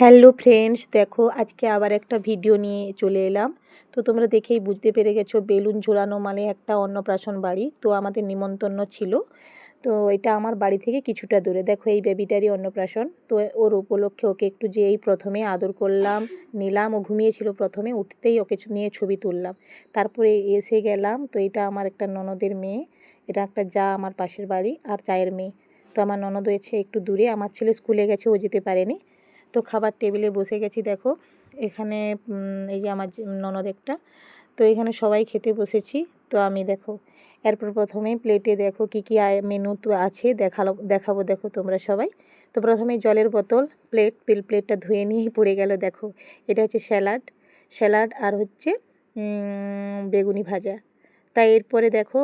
Hello friends, দেখো আজকে আবার একটা ভিডিও নিয়ে চলে এলাম। তো তোমরা দেখেই বুঝতে পেরে গেছো, বেলুন ঝোলানো মানে একটা অন্নপ্রাশন বাড়ি। তো আমাদের নিমন্ত্রণ ছিল। তো এটা আমার বাড়ি থেকে কিছুটা দূরে। দেখো এই বেবিটারই অন্নপ্রাশন। তো ওর উপলক্ষে ওকে একটু যেই প্রথমে আদর করলাম, নিলাম। ও ঘুমিয়েছিল প্রথমে, উঠতেই ওকে নিয়ে ছবি তুললাম। তারপরে এসে গেলাম। তো এটা আমার একটা ননদের মেয়ে। এটা একটা যা আমার পাশের বাড়ি আর চায়ের মেয়ে। তো আমার ননদ হয়েছে একটু দূরে। আমার ছেলে স্কুলে গেছে, ও যেতে পারেনি। তো খাবার টেবিলে বসে গেছি, দেখো। এখানে এই যে আমার ননদ একটা। তো এখানে সবাই খেতে বসেছি। তো আমি দেখো, এরপর প্রথমে প্লেটে দেখো কী কী মেনু তো আছে, দেখাল, দেখাবো দেখো তোমরা সবাই। তো প্রথমে জলের বোতল, প্লেট, পিল প্লেটটা ধুয়ে নিয়েই পড়ে গেল দেখো। এটা হচ্ছে স্যালাড। স্যালাড আর হচ্ছে বেগুনি ভাজা। তাই এরপরে দেখো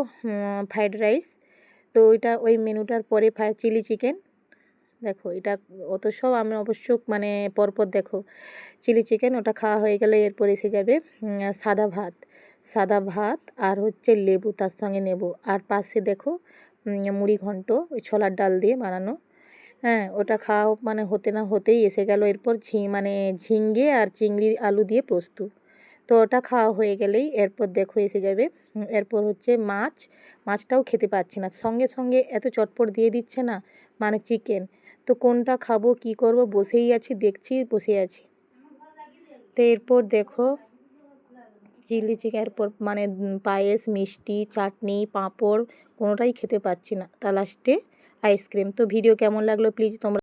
ফ্রাইড রাইস। তো ওইটা, ওই মেনুটার পরে চিলি চিকেন। দেখো, এটা অত সব আমি অবশ্য মানে পরপর দেখো। চিলি চিকেন ওটা খাওয়া হয়ে গেলে এরপর এসে যাবে সাদা ভাত। সাদা ভাত আর হচ্ছে লেবু, তার সঙ্গে নেব। আর পাশে দেখো মুড়ি ঘন্ট, ওই ছোলার ডাল দিয়ে বানানো। হ্যাঁ ওটা খাওয়া মানে হতে না হতেই এসে গেল। এরপর ঝি মানে ঝিঙ্গে আর চিংড়ি আলু দিয়ে প্রস্তুত তো ওটা খাওয়া হয়ে গেলেই এরপর দেখো এসে যাবে। এরপর হচ্ছে মাছ। মাছটাও খেতে পাচ্ছি না। সঙ্গে সঙ্গে এত চটপট দিয়ে দিচ্ছে না মানে চিকেন। তো কোনটা খাব, কি করব, বসেই আছি, দেখছি, বসে আছি। তো এরপর দেখো, চিলি চিকেন এরপর মানে পায়েস, মিষ্টি, চাটনি, পাঁপড়, কোনোটাই খেতে পাচ্ছি না। তা লাস্টে আইসক্রিম তো ভিডিও কেমন লাগল প্লিজ তোমরা